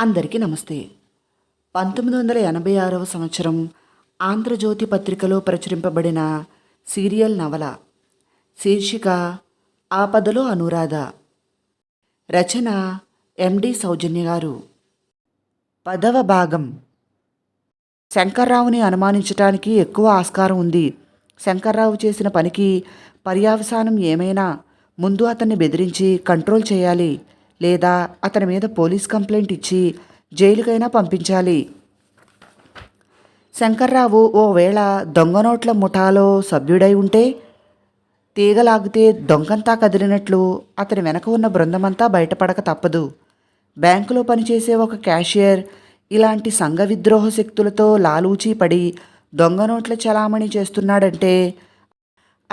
అందరికీ నమస్తే. పంతొమ్మిది వందల ఎనభై ఆరవ సంవత్సరం ఆంధ్రజ్యోతి పత్రికలో ప్రచురింపబడిన సీరియల్ నవల శీర్షిక ఆపదలో అనురాధ. రచన ఎండి సౌజన్య గారు. పదవ భాగం. శంకర్రావుని అనుమానించటానికి ఎక్కువ ఆస్కారం ఉంది. శంకర్రావు చేసిన పనికి పర్యావసానం ఏమైనా ముందు అతన్ని బెదిరించి కంట్రోల్ చేయాలి. లేదా అతని మీద పోలీస్ కంప్లైంట్ ఇచ్చి జైలుకైనా పంపించాలి. శంకర్రావు ఓవేళ దొంగ నోట్ల ముఠాలో సభ్యుడై ఉంటే తీగలాగితే దొంగంతా కదిలినట్లు అతని వెనక ఉన్న బృందమంతా బయటపడక తప్పదు. బ్యాంకులో పనిచేసే ఒక క్యాషియర్ ఇలాంటి సంఘ విద్రోహ శక్తులతో లాలూచీ పడి దొంగ నోట్ల చలామణి చేస్తున్నాడంటే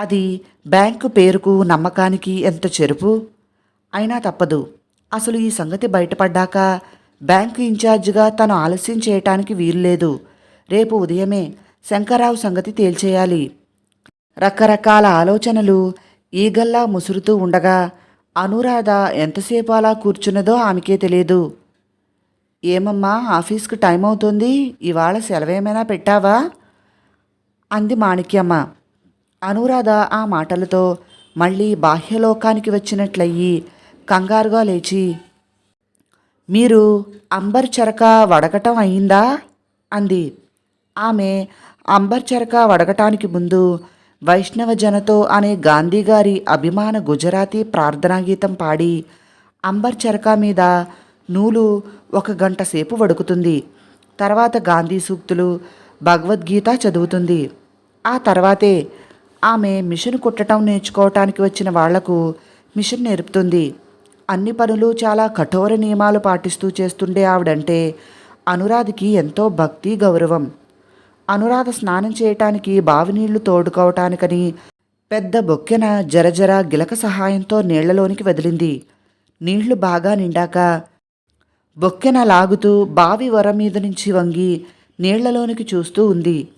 అది బ్యాంకు పేరుకు నమ్మకానికి ఎంత చెరుపు? అయినా తప్పదు. అసలు ఈ సంగతి బయటపడ్డాక బ్యాంకు ఇన్ఛార్జిగా తను ఆలస్యం చేయటానికి వీల్లేదు. రేపు ఉదయమే శంకర్రావు సంగతి తేల్చేయాలి. రకరకాల ఆలోచనలు ఈగల్లా ముసురుతూ ఉండగా అనురాధ ఎంతసేపు అలా కూర్చున్నదో ఆమెకే తెలియదు ఏమమ్మా ఆఫీస్కి టైం అవుతుంది ఇవాళ సెలవేమైనా పెట్టావా? అంది మాణిక్యమ్మ. అనురాధ ఆ మాటలతో మళ్ళీ బాహ్యలోకానికి వచ్చినట్లయ్యి కంగారుగా లేచి మీరు అంబర్ చరక వడగటం అయిందా? అంది. ఆమె అంబర్ చరక వడగటానికి ముందు వైష్ణవ జనతో అనే గాంధీగారి అభిమాన గుజరాతీ ప్రార్థనా గీతం పాడి అంబర్ చరక మీద నూలు ఒక గంట సేపు వడుకుతుంది. తర్వాత గాంధీ సూక్తులు భగవద్గీత చదువుతుంది. ఆ తర్వాతే ఆమె మిషన్ కుట్టడం నేర్చుకోవటానికి వచ్చిన వాళ్ళకు మిషన్ నేర్పుతుంది. అన్ని పనులు చాలా కఠోర నియమాలు పాటిస్తూ చేస్తుండే ఆవిడంటే అనురాధకి ఎంతో భక్తి గౌరవం. అనురాధ స్నానం చేయటానికి బావినీళ్ళు తోడుకోవటానికని పెద్ద బొక్కెన జరజర గిలక సహాయంతో నీళ్ళలోనికి వదిలింది. నీళ్ళు బాగా నిండాక బొక్కెన లాగుతూ బావి వర మీద నుంచి వంగి నీళ్ళలోనికి చూస్తూ ఉంది.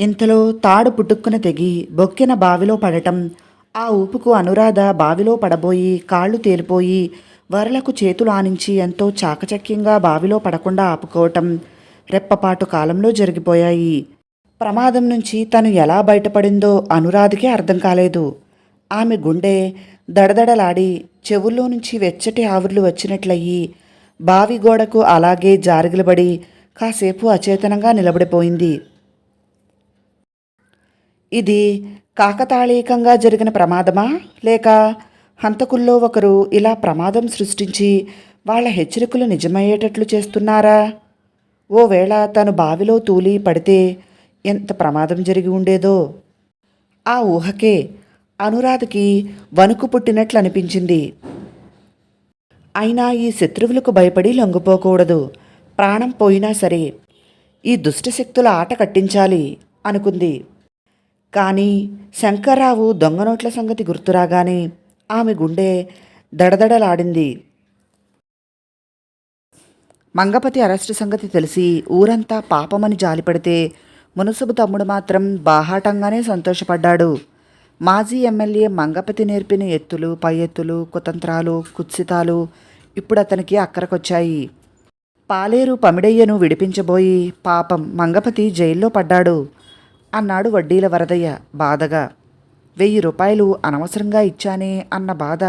ఇంతలో తాడు పుట్టుక్కున తెగి బొక్కెన బావిలో పడటం ఆ ఊపుకు అనురాధ బావిలో పడబోయి కాళ్ళు తేలిపోయి వరలకు చేతులు ఆనించి ఎంతో చాకచక్యంగా బావిలో పడకుండా ఆపుకోవటం రెప్పపాటు కాలంలో జరిగిపోయాయి. ప్రమాదం నుంచి తను ఎలా బయటపడిందో అనురాధకే అర్థం కాలేదు. ఆమె గుండె దడదడలాడి చెవుల్లో నుంచి వెచ్చటి ఆవుర్లు వచ్చినట్లయి బావి గోడకు అలాగే జారిగిలబడి కాసేపు అచేతనంగా నిలబడిపోయింది. ఇది కాకతాళీకంగా జరిగిన ప్రమాదమా? లేక హంతకుల్లో ఒకరు ఇలా ప్రమాదం సృష్టించి వాళ్ళ హెచ్చరికలు నిజమయ్యేటట్లు చేస్తున్నారా? ఓవేళ తను బావిలో తూలి పడితే ఎంత ప్రమాదం జరిగి ఉండేదో? ఆ ఊహకే అనురాధకి వణుకు పుట్టినట్లు అనిపించింది. అయినా ఈ శత్రువులకు భయపడి లొంగిపోకూడదు. ప్రాణం పోయినా సరే ఈ దుష్టశక్తుల ఆట కట్టించాలి అనుకుంది. కానీ శంకర్రావు దొంగ నోట్ల సంగతి గుర్తురాగానే ఆమె గుండె దడదడలాడింది. మంగపతి అరెస్టు సంగతి తెలిసి ఊరంతా పాపమని జాలిపడితే మునసుబు తమ్ముడు మాత్రం బాహాటంగానే సంతోషపడ్డాడు. మాజీ ఎమ్మెల్యే మంగపతి నేర్పిన ఎత్తులు పై ఎత్తులు కుతంత్రాలు కుత్సితాలు ఇప్పుడు అతనికి అక్కరకొచ్చాయి. పాలేరు పమిడయ్యను విడిపించబోయి పాపం మంగపతి జైల్లో పడ్డాడు. అన్నాడు వడ్డీల వరదయ్య బాధగా. వెయ్యి రూపాయలు అనవసరంగా ఇచ్చానే అన్న బాధ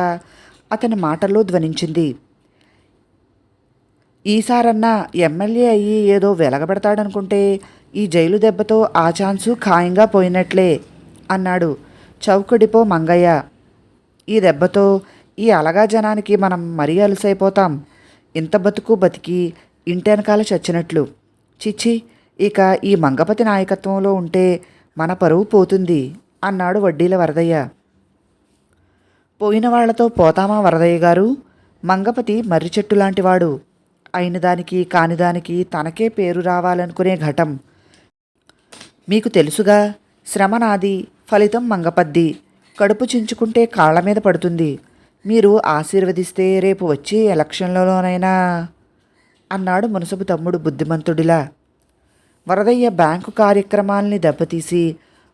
అతని మాటల్లో ధ్వనించింది. ఈసారన్నా ఎమ్మెల్యే అయ్యి ఏదో వెలగబెడతాడనుకుంటే ఈ జైలు దెబ్బతో ఆ ఛాన్సు ఖాయంగా పోయినట్లే అన్నాడు చౌకడిపో మంగయ్య. ఈ దెబ్బతో ఈ అలగా జనానికి మనం మరీ అలసైపోతాం. ఇంత బతుకు బతికి ఇంటెనకాల చచ్చినట్లు. చిచ్చి ఇక ఈ మంగపతి నాయకత్వంలో ఉంటే మన పరువు పోతుంది అన్నాడు వడ్డీల వరదయ్య. పోయిన వాళ్ళతో పోతామా వరదయ్య గారు? మంగపతి మర్రి చెట్టు లాంటివాడు. అయిన దానికి కానిదానికి తనకే పేరు రావాలనుకునే ఘటం. మీకు తెలుసుగా శ్రమ నాది ఫలితం మంగపద్ది. కడుపు చించుకుంటే కాళ్ళ మీద పడుతుంది. మీరు ఆశీర్వదిస్తే రేపు వచ్చే ఎలక్షన్లలోనైనా అన్నాడు మునసబు తమ్ముడు బుద్ధిమంతుడిలా. వరదయ్య బ్యాంకు కార్యక్రమాల్ని దెబ్బతీసి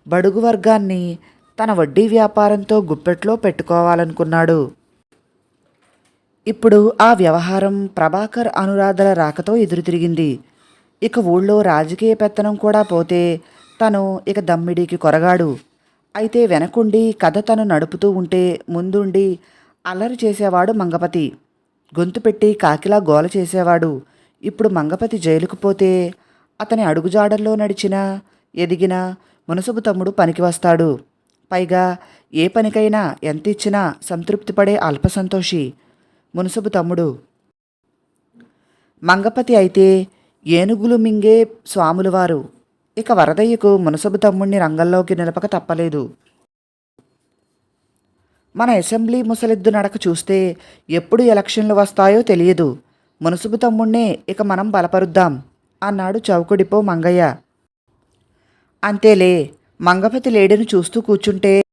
బడుగు వర్గాన్ని తన వడ్డీ వ్యాపారంతో గుప్పెట్లో పెట్టుకోవాలనుకున్నాడు. ఇప్పుడు ఆ వ్యవహారం ప్రభాకర్ అనురాధల రాకతో ఎదురుతిరిగింది ఇక ఊళ్ళో రాజకీయ పెత్తనం కూడా పోతే తను ఇక దమ్మిడికి కొరగాడు. అయితే వెనకుండి కథ తను నడుపుతూ ఉంటే ముందుండి అల్లరి చేసేవాడు మంగపతి. గొంతు పెట్టి కాకిలా గోల చేసేవాడు. ఇప్పుడు మంగపతి జైలుకు పోతే అతని అడుగుజాడల్లో నడిచిన ఎదిగిన మునసబు తమ్ముడు పనికి వస్తాడు పైగా ఏ పనికైనా ఎంత ఇచ్చినా సంతృప్తిపడే అల్పసంతోషి మునసబు తమ్ముడు. మంగపతి అయితే ఏనుగులు మింగే స్వాములవారు. ఇక వరదయ్యకు మునసబు తమ్ముణ్ణి రంగంలోకి నిలపక తప్పలేదు. మన అసెంబ్లీ ముసలిద్దు నడక చూస్తే ఎప్పుడు ఎలక్షన్లు వస్తాయో తెలియదు. మునసుబు తమ్ముణ్ణే ఇక మనం బలపరుద్దాం. అన్నాడు చౌకుడిపో మంగయ్య. అంతేలే మంగపతి లేడిని చూస్తూ కూర్చుంటే?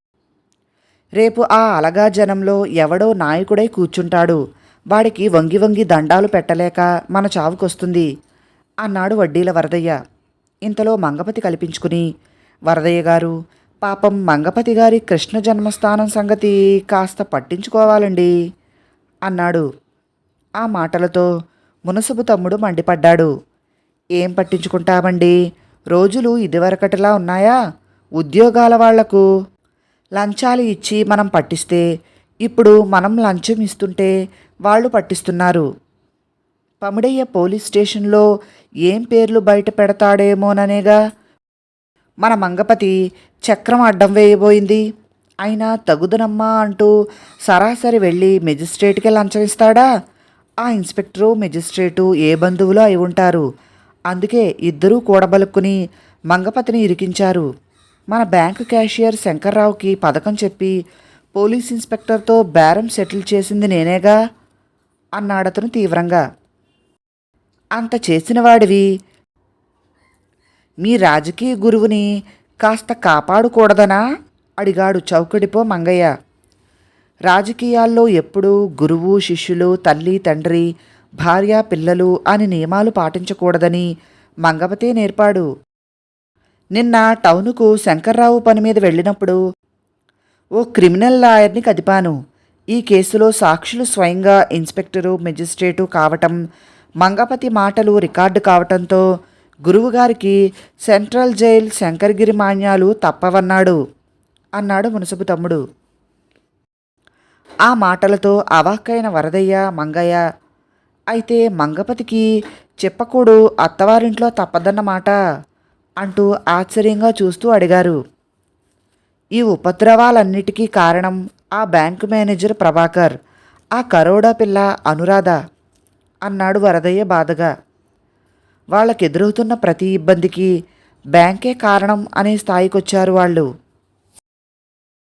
రేపు ఆ అలగా జనంలో ఎవడో నాయకుడై కూర్చుంటాడు. వాడికి వంగి వంగి దండాలు పెట్టలేక మన చావుకొస్తుంది అన్నాడు వడ్డీల వరదయ్య. ఇంతలో మంగపతి కల్పించుకుని వరదయ్య గారు పాపం మంగపతి గారి కృష్ణ జన్మస్థానం సంగతి కాస్త పట్టించుకోవాలండి అన్నాడు. ఆ మాటలతో మునసబు తమ్ముడు మండిపడ్డాడు. ఏం పట్టించుకుంటామండి? రోజులు ఇదివరకటిలా ఉన్నాయా? ఉద్యోగాల వాళ్ళకు లంచాలు ఇచ్చి మనం పట్టిస్తే ఇప్పుడు మనం లంచం ఇస్తుంటే వాళ్ళు పట్టిస్తున్నారు. పమిడయ్య పోలీస్ స్టేషన్లో ఏం పేర్లు బయట పెడతాడేమోననేగా మన మంగపతి చక్రం అడ్డం వేయబోయింది. అయినా తగుదనమ్మా అంటూ సరాసరి వెళ్ళి మెజిస్ట్రేట్కి లంచం ఇస్తాడా? ఆ ఇన్స్పెక్టరు మెజిస్ట్రేటు ఏ బంధువులో అయి ఉంటారు? అందుకే ఇద్దరూ కూడబలుక్కుని మంగపతిని ఇరికించారు. మన బ్యాంకు క్యాషియర్ శంకర్రావుకి పథకం చెప్పి పోలీస్ ఇన్స్పెక్టర్తో బేరం సెటిల్ చేసింది నేనేగా? అన్నాడతను తీవ్రంగా. అంత చేసిన వాడివి. మీ రాజకీయ గురువుని కాస్త కాపాడుకూడదనా? అడిగాడు చౌకడిపో మంగయ్య. రాజకీయాల్లో ఎప్పుడూ గురువు శిష్యులు తల్లి తండ్రి భార్య పిల్లలు అని నియమాలు పాటించకూడదని మంగపతే నేర్పాడు. నిన్న టౌనుకు శంకర్రావు పని మీద వెళ్ళినప్పుడు ఓ క్రిమినల్ లాయర్ని కదిపాను. ఈ కేసులో సాక్షులు స్వయంగా ఇన్స్పెక్టరు మెజిస్ట్రేటు కావటం మంగపతి మాటలు రికార్డు కావటంతో గురువుగారికి సెంట్రల్ జైల్ శంకరగిరి మాన్యాలు తప్పవన్నాడు అన్నాడు మునసబు తమ్ముడు. ఆ మాటలతో అవాక్కైన వరదయ్య మంగయ్య అయితే మంగపతికి చెప్పకూడు అత్తవారింట్లో తప్పదన్నమాట అంటూ ఆశ్చర్యంగా చూస్తూ అడిగారు. ఈ ఉపద్రవాలన్నిటికీ కారణం ఆ బ్యాంకు మేనేజర్ ప్రభాకర్ ఆ కరోడా పిల్ల అనురాధ అన్నాడు వరదయ్య బాధగా. వాళ్ళకెదురవుతున్న ప్రతి ఇబ్బందికి బ్యాంకే కారణం అనే స్థాయికొచ్చారు వాళ్ళు.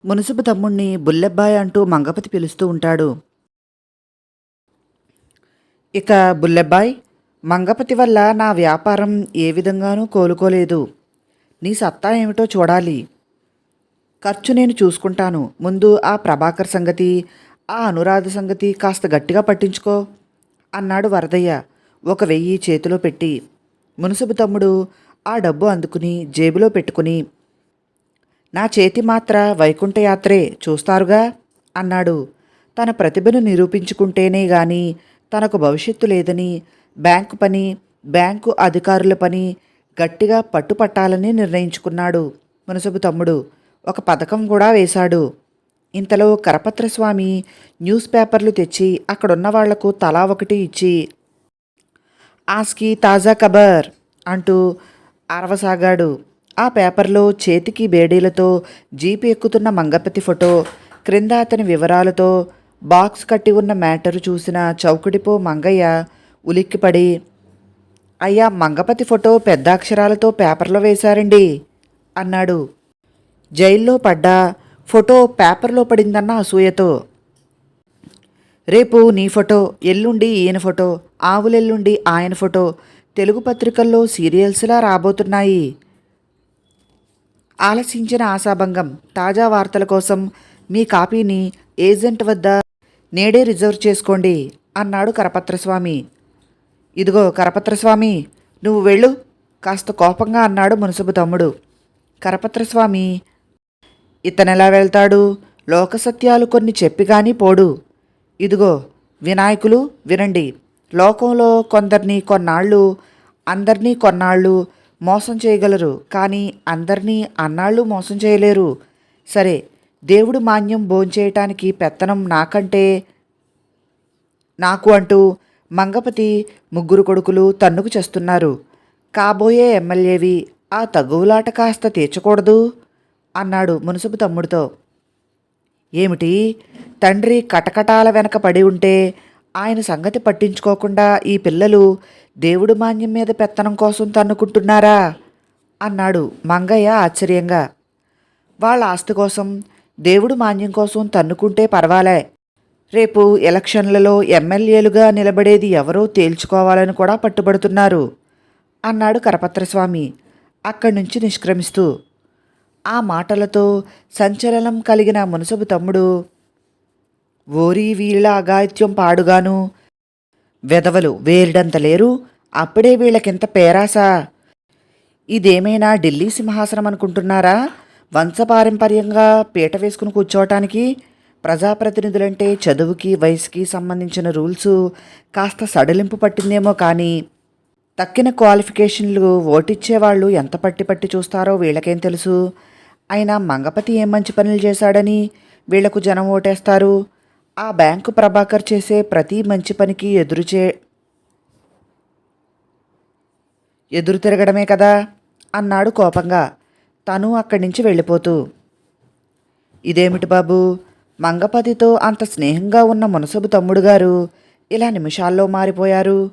మునుసుపు తమ్ముణ్ణి బుల్లెబ్బాయ్ అంటూ మంగపతి పిలుస్తూ ఉంటాడు. ఇక బుల్లెబ్బాయ్ మంగపతి వల్ల నా వ్యాపారం ఏ విధంగానూ కోలుకోలేదు. నీ సత్తా ఏమిటో చూడాలి. ఖర్చు నేను చూసుకుంటాను. ముందు ఆ ప్రభాకర్ సంగతి ఆ అనురాధ సంగతి కాస్త గట్టిగా పట్టించుకో అన్నాడు వరదయ్య ఒక వెయ్యి చేతిలో పెట్టి. మునుసుబు తమ్ముడు ఆ డబ్బు అందుకుని జేబులో పెట్టుకుని నా చేతి మాత్ర వైకుంఠయాత్రే చూస్తారుగా అన్నాడు. తన ప్రతిభను నిరూపించుకుంటేనే గాని తనకు భవిష్యత్తు లేదని బ్యాంకు పని బ్యాంకు అధికారుల పని గట్టిగా పట్టుపట్టాలని నిర్ణయించుకున్నాడు మునసబు తమ్ముడు. ఒక పథకం కూడా వేశాడు. ఇంతలో కరపత్రస్వామి న్యూస్ పేపర్లు తెచ్చి అక్కడున్న వాళ్ళకు తలా ఒకటి ఇచ్చి ఆస్కి తాజా ఖబర్ అంటూ అరవసాగాడు. ఆ పేపర్లో చేతికి బేడీలతో జీపు ఎక్కుతున్న మంగపతి ఫోటో క్రింద అతని వివరాలతో బాక్స్ కట్టి ఉన్న మ్యాటరు చూసిన చౌకడిపో మంగయ్య ఉలిక్కిపడి అయ్యా మంగపతి ఫోటో పెద్ద అక్షరాలతో పేపర్లో వేశారండి అన్నాడు. జైల్లో పడ్డా ఫోటో పేపర్లో పడిందన్న అసూయతో. రేపు నీ ఫోటో ఎల్లుండి ఈయన ఫోటో ఆవులెల్లుండి ఆయన ఫోటో తెలుగు పత్రికల్లో సీరియల్స్లా రాబోతున్నాయి. ఆలసించిన ఆశాభంగం తాజా వార్తల కోసం మీ కాపీని ఏజెంట్ వద్ద నేడే రిజర్వ్ చేసుకోండి అన్నాడు కరపత్రస్వామి. ఇదిగో కరపత్రస్వామి నువ్వు వెళ్ళు కాస్త కోపంగా అన్నాడు మునసబు తమ్ముడు. కరపత్రస్వామి ఇతనెలా వెళ్తాడు? లోకసత్యాలు కొన్ని చెప్పి కానీ పోడు. ఇదిగో వినాయకులు వినండి. లోకంలో కొందరిని కొన్నాళ్ళు అందరినీ కొన్నాళ్ళు మోసం చేయగలరు కానీ అందరినీ అన్నాళ్ళు మోసం చేయలేరు. సరే దేవుడు మాన్యం భోంచేయటానికి పెత్తనం నాకంటే నాకు అంటూ మంగపతి ముగ్గురు కొడుకులు తన్నుకు చేస్తున్నారు. కాబోయే ఎమ్మెల్యేవి ఆ తగువులాట కాస్త తీర్చకూడదు అన్నాడు మునుసుపు తమ్ముడితో. ఏమిటి? తండ్రి కటకటాల వెనక పడి ఉంటే ఆయన సంగతి పట్టించుకోకుండా ఈ పిల్లలు దేవుడు మాన్యం మీద పెత్తనం కోసం తన్నుకుంటున్నారా? అన్నాడు మంగయ్య ఆశ్చర్యంగా. వాళ్ళ ఆస్తి కోసం దేవుడు మాన్యం కోసం తన్నుకుంటే పర్వాలే. రేపు ఎలక్షన్లలో ఎమ్మెల్యేలుగా నిలబడేది ఎవరో తేల్చుకోవాలని కూడా పట్టుబడుతున్నారు. అన్నాడు కరపత్రస్వామి. అక్కడి నుంచి నిష్క్రమిస్తూ. ఆ మాటలతో సంచలనం కలిగిన మునసబు తమ్ముడు ఓరి వీళ్ళ అగాయిత్యం పాడుగాను. వెదవలు వేరిడంత లేరు. అప్పుడే వీళ్ళకింత పేరాసా. ఇదేమైనా ఢిల్లీ సింహాసనం అనుకుంటున్నారా వంశపారంపర్యంగా పీట వేసుకుని కూర్చోవటానికి ప్రజాప్రతినిధులంటే చదువుకి వయసుకి సంబంధించిన రూల్స్ కాస్త సడలింపు పట్టిందేమో కానీ తక్కిన క్వాలిఫికేషన్లు ఓటిచ్చేవాళ్ళు ఎంత పట్టి పట్టి చూస్తారో వీళ్ళకేం తెలుసు. అయినా మంగపతి ఏం మంచి పనులు చేశాడని వీళ్ళకు జనం ఓటేస్తారు. ఆ బ్యాంకు ప్రభాకర్ చేసే ప్రతి మంచి పనికి ఎదురుచే ఎదురు తిరగడమే కదా అన్నాడు కోపంగా. తను అక్కడి నుంచి వెళ్ళిపోతూ ఇదేమిటి బాబు? మంగపతితో అంత స్నేహంగా ఉన్న మునసబు తమ్ముడు గారు ఇలా నిమిషాల్లో మారిపోయారు.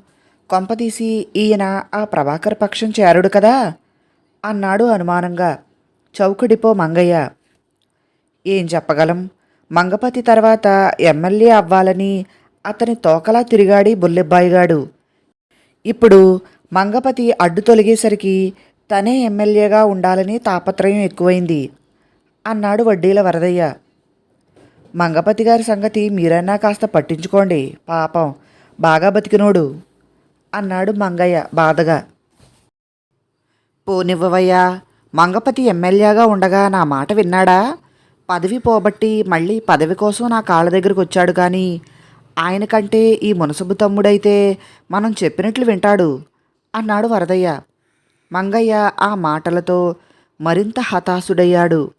కొంపతీసి ఈయన ఆ ప్రభాకర్ పక్షం చేరుడు కదా అన్నాడు అనుమానంగా. చౌకడిపో మంగయ్య. ఏం చెప్పగలం? మంగపతి తర్వాత ఎమ్మెల్యే అవ్వాలని అతని తోకలా తిరిగాడి బుల్లెబ్బాయిగాడు. ఇప్పుడు మంగపతి అడ్డు తొలగేసరికి తనే ఎమ్మెల్యేగా ఉండాలని తాపత్రయం ఎక్కువైంది అన్నాడు వడ్డీల వరదయ్య. మంగపతి గారి సంగతి మీరైనా కాస్త పట్టించుకోండి పాపం బాగా బతికినోడు అన్నాడు మంగయ్య బాధగా. పోనివ్వవయ్యా మంగపతి ఎమ్మెల్యేగా ఉండగా నా మాట విన్నాడా? పదవి పోబట్టి మళ్ళీ పదవి కోసం నా కాళ్ళ దగ్గరికి వచ్చాడు కానీ ఆయన కంటే ఈ మునసబు తమ్ముడైతే మనం చెప్పినట్లు వింటాడు అన్నాడు వరదయ్య. మంగయ్య ఆ మాటలతో మరింత హతాశుడయ్యాడు.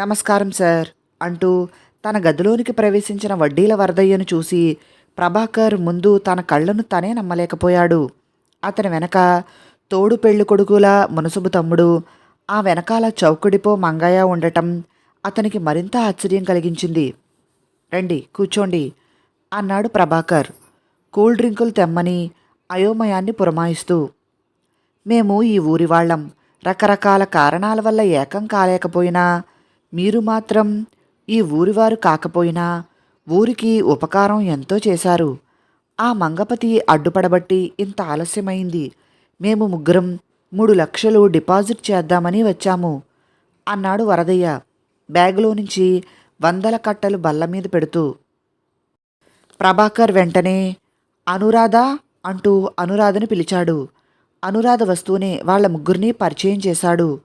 నమస్కారం సార్ అంటూ తన గదిలోనికి ప్రవేశించిన వడ్డీల వరదయ్యను చూసి ప్రభాకర్ ముందు తన కళ్ళను తనే నమ్మలేకపోయాడు. అతని వెనక తోడు పెళ్ళి కొడుకులా మునసుబు తమ్ముడు ఆ వెనకాల చౌకడిపో మంగయ్య ఉండటం అతనికి మరింత ఆశ్చర్యం కలిగించింది. రండి కూర్చోండి అన్నాడు ప్రభాకర్. కూల్ డ్రింకులు తెమ్మని అయోమయాన్ని పురమాయిస్తూ మేము ఈ ఊరి వాళ్ళం. రకరకాల కారణాల వల్ల ఏకం కాలేకపోయినా మీరు మాత్రం ఈ ఊరివారు కాకపోయినా ఊరికి ఉపకారం ఎంతో చేశారు. ఆ మంగపతి అడ్డుపడబట్టి ఇంత ఆలస్యమైంది. మేము ముగ్గురం మూడు లక్షలు డిపాజిట్ చేద్దామని వచ్చాము అన్నాడు వరదయ్య బ్యాగులో నుంచి వందల కట్టలు బల్ల మీద పెడుతూ. ప్రభాకర్ వెంటనే అనురాధ అంటూ అనురాధని పిలిచాడు. అనురాధ వస్తూనే వాళ్ళ ముగ్గురిని పరిచయం చేశాడు.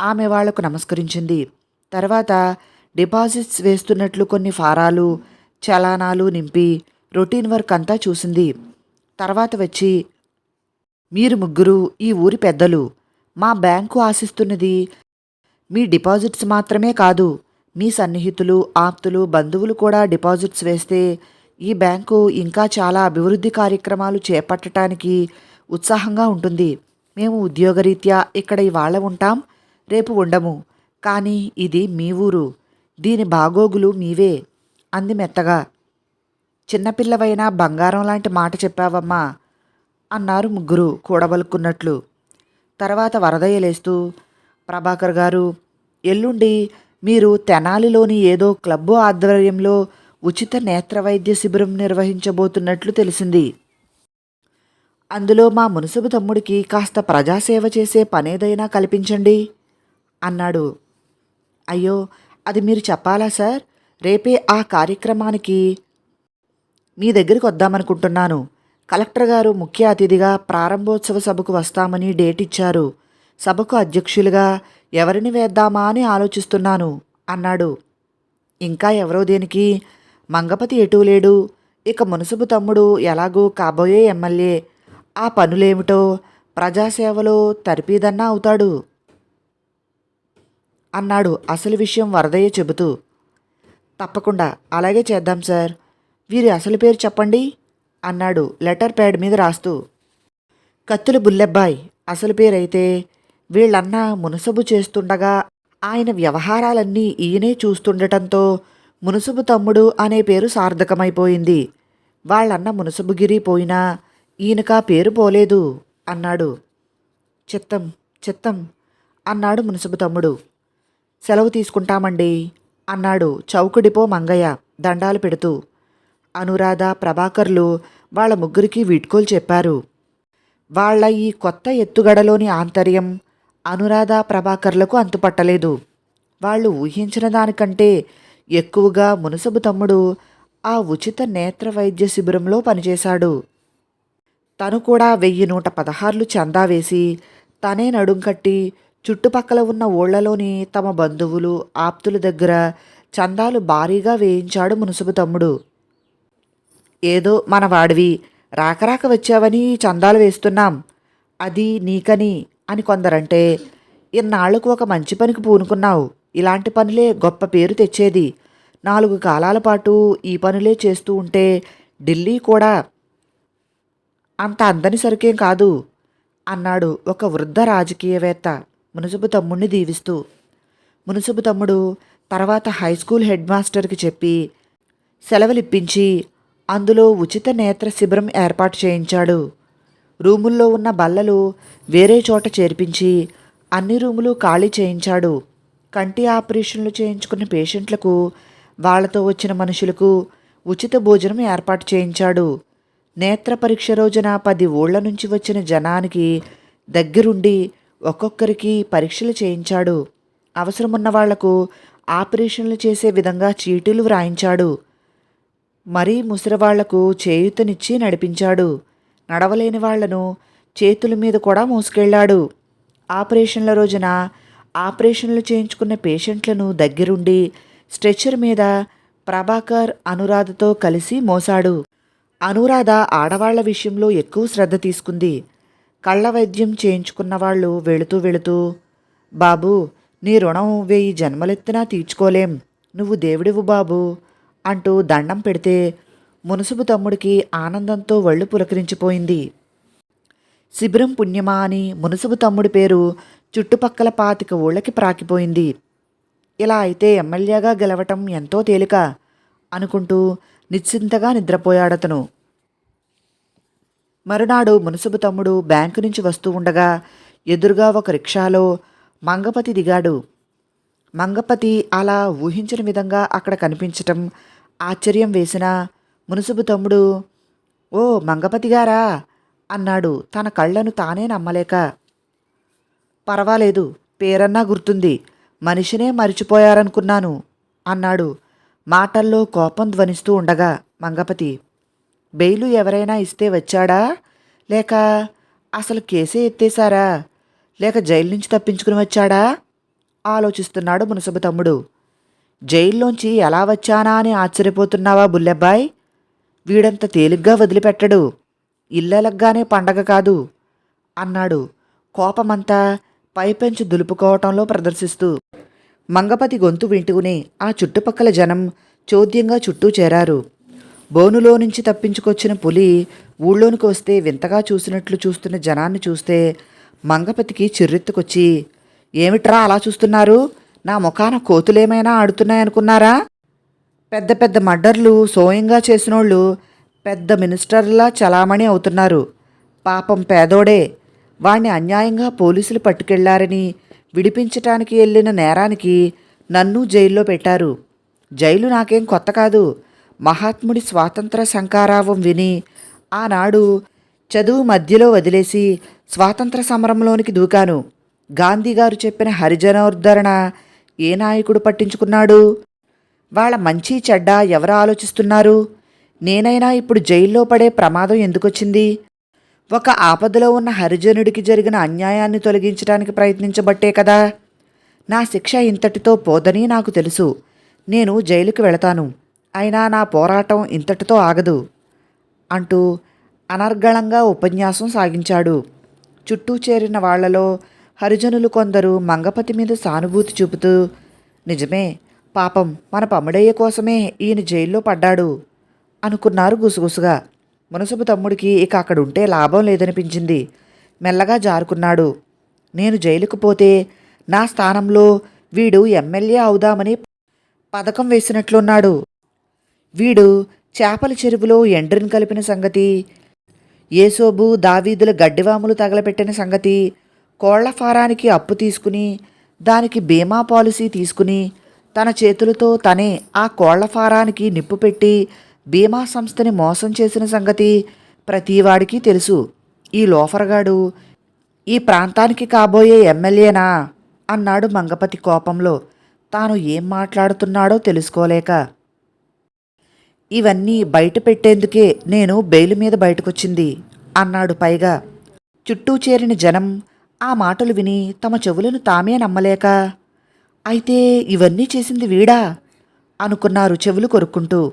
ఆమె వాళ్ళకు నమస్కరించింది. తర్వాత డిపాజిట్స్ వేస్తున్నట్లు కొన్ని ఫారాలు చలానాలు నింపి రొటీన్ వర్క్ అంతా చూసింది. తర్వాత వచ్చి మీరు ముగ్గురు ఈ ఊరి పెద్దలు. మా బ్యాంకు ఆశిస్తున్నది మీ డిపాజిట్స్ మాత్రమే కాదు. మీ సన్నిహితులు ఆప్తులు బంధువులు కూడా డిపాజిట్స్ వేస్తే ఈ బ్యాంకు ఇంకా చాలా అభివృద్ధి కార్యక్రమాలు చేపట్టడానికి ఉత్సాహంగా ఉంటుంది. మేము ఉద్యోగరీత్యా ఇక్కడ ఇవాళ ఉంటాం. రేపు ఉండము. కానీ ఇది మీ ఊరు. దీని బాగోగులు మీవే. అంది మెత్తగా. చిన్నపిల్లవైనా బంగారం లాంటి మాట చెప్పావమ్మా అన్నారు ముగ్గురు కూడబలుక్కున్నట్లు. తర్వాత వరదయ్య లేస్తూ ప్రభాకర్ గారు ఎల్లుండి మీరు తెనాలిలోని ఏదో క్లబ్బు ఆధ్వర్యంలో ఉచిత నేత్ర వైద్య శిబిరం నిర్వహించబోతున్నట్లు తెలిసింది. అందులో మా మునసబు తమ్ముడికి కాస్త ప్రజాసేవ చేసే పనేదైనా కల్పించండి అన్నాడు. అయ్యో అది మీరు చెప్పాలా సార్? రేపే ఆ కార్యక్రమానికి మీ దగ్గరికి వద్దామనుకుంటున్నాను. కలెక్టర్ గారు ముఖ్య అతిథిగా ప్రారంభోత్సవ సభకు వస్తామని డేట్ ఇచ్చారు. సభకు అధ్యక్షులుగా ఎవరిని వేద్దామా అని ఆలోచిస్తున్నాను అన్నాడు. ఇంకా ఎవరో దేనికి మంగపతి ఎటూ లేడు. ఇక మునసబు తమ్ముడు ఎలాగూ కాబోయే ఎమ్మెల్యే. ఆ పనులేమిటో ప్రజాసేవలో తరిపీదన్నా అవుతాడు అన్నాడు అసలు విషయం వరదయ్య చెబుతూ. తప్పకుండా అలాగే చేద్దాం సార్. వీరి అసలు పేరు చెప్పండి? అన్నాడు లెటర్ ప్యాడ్ మీద రాస్తూ. కత్తుల బుల్లెబ్బాయ్ అసలు పేరైతే? వీళ్ళన్నా మునసబు చేస్తుండగా ఆయన వ్యవహారాలన్నీ ఈయనే చూస్తుండటంతో మునుసుబు తమ్ముడు అనే పేరు సార్థకమైపోయింది. వాళ్ళన్న మునుసుబుగిరి పోయినా ఈయనకా పేరు పోలేదు అన్నాడు. చిత్తం చిత్తం అన్నాడు మునుసుబు తమ్ముడు. సెలవు తీసుకుంటామండి అన్నాడు చౌకడిపో మంగయ్య దండాలు పెడుతూ. అనురాధ ప్రభాకర్లు వాళ్ళ ముగ్గురికి వీడ్కోలు చెప్పారు. వాళ్ళ ఈ కొత్త ఎత్తుగడలోని ఆంతర్యం అనురాధ ప్రభాకర్లకు అంతుపట్టలేదు. వాళ్ళు ఊహించిన దానికంటే ఎక్కువగా మునసబు తమ్ముడు ఆ ఉచిత నేత్ర వైద్య శిబిరంలో పనిచేశాడు. తను కూడా వెయ్యి నూట పదహార్లు చందా వేసి తనే నడుం కట్టి చుట్టుపక్కల ఉన్న ఊళ్ళలోని తమ బంధువులు ఆప్తుల దగ్గర చందాలు భారీగా వేయించాడు మునుసుబు తమ్ముడు. ఏదో మన వాడివి రాకరాక వచ్చావని చందాలు వేస్తున్నాం. అది నీకని అని కొందరంటే ఇన్నాళ్ళకు ఒక మంచి పనికి పూనుకున్నావు. ఇలాంటి పనులే గొప్ప పేరు తెచ్చేది. నాలుగు కాలాల పాటు ఈ పనులే చేస్తూ ఉంటే ఢిల్లీ కూడా అంత అందని సరికేం కాదు అన్నాడు ఒక వృద్ధ రాజకీయవేత్త మునుసుబు తమ్ముణ్ణి దీవిస్తూ. మునుసుబు తమ్ముడు తర్వాత హై స్కూల్ హెడ్ మాస్టర్కి చెప్పి సెలవులిప్పించి అందులో ఉచిత నేత్ర శిబిరం ఏర్పాటు చేయించాడు. రూముల్లో ఉన్న బల్లలు వేరే చోట చేర్పించి అన్ని రూములు ఖాళీ చేయించాడు. కంటి ఆపరేషన్లు చేయించుకున్న పేషెంట్లకు వాళ్ళతో వచ్చిన మనుషులకు ఉచిత భోజనం ఏర్పాటు చేయించాడు. నేత్ర పరీక్ష రోజున పది ఊళ్ళ నుంచి వచ్చిన జనానికి దగ్గరుండి ఒక్కొక్కరికి పరీక్షలు చేయించాడు. అవసరమున్న వాళ్ళకు ఆపరేషన్లు చేసే విధంగా చీటీలు వ్రాయించాడు. మరీ ముసలివాళ్ళకు చేయూతనిచ్చి నడిపించాడు. నడవలేని వాళ్ళను చేతుల మీద కూడా మోసుకెళ్ళాడు. ఆపరేషన్ల రోజున ఆపరేషన్లు చేయించుకున్న పేషెంట్లను దగ్గరుండి స్ట్రెచ్చర్ మీద ప్రభాకర్ అనురాధతో కలిసి మోసాడు. అనురాధ ఆడవాళ్ళ విషయంలో ఎక్కువ శ్రద్ధ తీసుకుంది. కళ్ళ వైద్యం చేయించుకున్న వాళ్ళు వెళుతూ వెళుతూ బాబు నీ రుణం వెయ్యి జన్మలెత్తినా తీర్చుకోలేం. నువ్వు దేవుడివు బాబు అంటూ దండం పెడితే మునుసుబు తమ్ముడికి ఆనందంతో వళ్ళు పులకరించిపోయింది. శిబిరం పుణ్యమా అని మునుసుబు తమ్ముడి పేరు చుట్టుపక్కల పాతిక ఊళ్ళకి ప్రాకిపోయింది. ఇలా అయితే ఎమ్మెల్యేగా గెలవటం ఎంతో తేలిక అనుకుంటూ నిశ్చింతగా నిద్రపోయాడతను. మరునాడు మునుసుబు తమ్ముడు బ్యాంకు నుంచి వస్తూ ఉండగా ఎదురుగా ఒక రిక్షాలో మంగపతి దిగాడు. మంగపతి అలా ఊహించిన విధంగా అక్కడ కనిపించటం ఆశ్చర్యం వేసిన మునుసుబు తమ్ముడు ఓ మంగపతి గారా అన్నాడు తన కళ్ళను తానే నమ్మలేక. పర్వాలేదు పేరన్నా గుర్తుంది మనిషినే మరిచిపోయారనుకున్నాను అన్నాడు. మాటల్లో కోపం ధ్వనిస్తూ ఉండగా మంగపతి బెయిలు ఎవరైనా ఇస్తే వచ్చాడా? లేక అసలు కేసే ఎత్తేశారా? లేక జైలు నుంచి తప్పించుకుని వచ్చాడా? ఆలోచిస్తున్నాడు మునసబు తమ్ముడు. జైల్లోంచి ఎలా వచ్చానా అని ఆశ్చర్యపోతున్నావా బుల్లెబ్బాయ్? వీడంత తేలిగ్గా వదిలిపెట్టడు. ఇల్లెలగ్గానే పండగ కాదు అన్నాడు. కోపమంతా పైపెంచు దులుపుకోవటంలో ప్రదర్శిస్తూ మంగపతి గొంతు వింటూనే ఆ చుట్టుపక్కల జనం చోద్యంగా చుట్టూ చేరారు. బోనులో నుంచి తప్పించుకొచ్చిన పులి ఊళ్ళోనికి వస్తే వింతగా చూసినట్లు చూస్తున్న జనాన్ని చూస్తే మంగపతికి చిర్రెత్తుకొచ్చి ఏమిట్రా అలా చూస్తున్నారు? నా ముఖాన కోతులేమైనా ఆడుతున్నాయనుకున్నారా? పెద్ద పెద్ద మర్డర్లు సోయంగా చేసినోళ్ళు పెద్ద మినిస్టర్లా చలామణి అవుతున్నారు. పాపం పేదోడే వాణ్ణి అన్యాయంగా పోలీసులు పట్టుకెళ్ళారని విడిపించటానికి వెళ్ళిన నేరానికి నన్ను జైల్లో పెట్టారు. జైలు నాకేం కొత్త కాదు. మహాత్ముడి స్వాతంత్ర శంకారావం విని ఆనాడు చదువు మధ్యలో వదిలేసి స్వాతంత్ర సమరంలోనికి దూకాను. గాంధీగారు చెప్పిన హరిజనోద్ధరణ ఏ నాయకుడు పట్టించుకున్నాడు? వాళ్ళ మంచి చెడ్డ ఎవరు ఆలోచిస్తున్నారు? నేనైనా ఇప్పుడు జైల్లో పడే ప్రమాదం ఎందుకొచ్చింది? ఒక ఆపదలో ఉన్న హరిజనుడికి జరిగిన అన్యాయాన్ని తొలగించడానికి ప్రయత్నించబట్టే కదా. నా శిక్ష ఇంతటితో పోదని నాకు తెలుసు. నేను జైలుకి వెళతాను. అయినా నా పోరాటం ఇంతటితో ఆగదు. అంటూ అనర్గళంగా ఉపన్యాసం సాగించాడు. చుట్టూ చేరిన వాళ్ళలో హరిజనులు కొందరు మంగపతి మీద సానుభూతి చూపుతూ నిజమే పాపం మన పమ్ముడయ్య కోసమే ఈయన జైల్లో పడ్డాడు అనుకున్నారు గుసగుసగా. మునసబు తమ్ముడికి ఇక అక్కడ ఉంటే లాభం లేదనిపించింది. మెల్లగా జారుకున్నాడు. నేను జైలుకు పోతే నా స్థానంలో వీడు ఎమ్మెల్యే అవుదామని పథకం వేసినట్లున్నాడు. వీడు చేపల చెరువులో ఎండ్రిన్ కలిపిన సంగతి ఏసోబు దావీదుల గడ్డివాములు తగలపెట్టిన సంగతి కోళ్ళ ఫారానికి అప్పు తీసుకుని దానికి బీమా పాలసీ తీసుకుని తన చేతులతో తనే ఆ కోళ్ళ ఫారానికి నిప్పు పెట్టి బీమా సంస్థని మోసం చేసిన సంగతి ప్రతివాడికి తెలుసు. ఈ లోఫర్గాడు ఈ ప్రాంతానికి కాబోయే ఎమ్మెల్యేనా? అన్నాడు మంగపతి కోపంలో. తాను ఏం మాట్లాడుతున్నాడో తెలుసుకోలేక. ఇవన్నీ బయట పెట్టేందుకే నేను బెయిల్ మీద బయటకొచ్చింది అన్నాడు పైగా. చుట్టూ చేరిన జనం ఆ మాటలు విని తమ చెవులను తామే నమ్మలేక. అయితే ఇవన్నీ చేసింది వీడా? అనుకున్నారు చెవులు కొరుక్కుంటూ.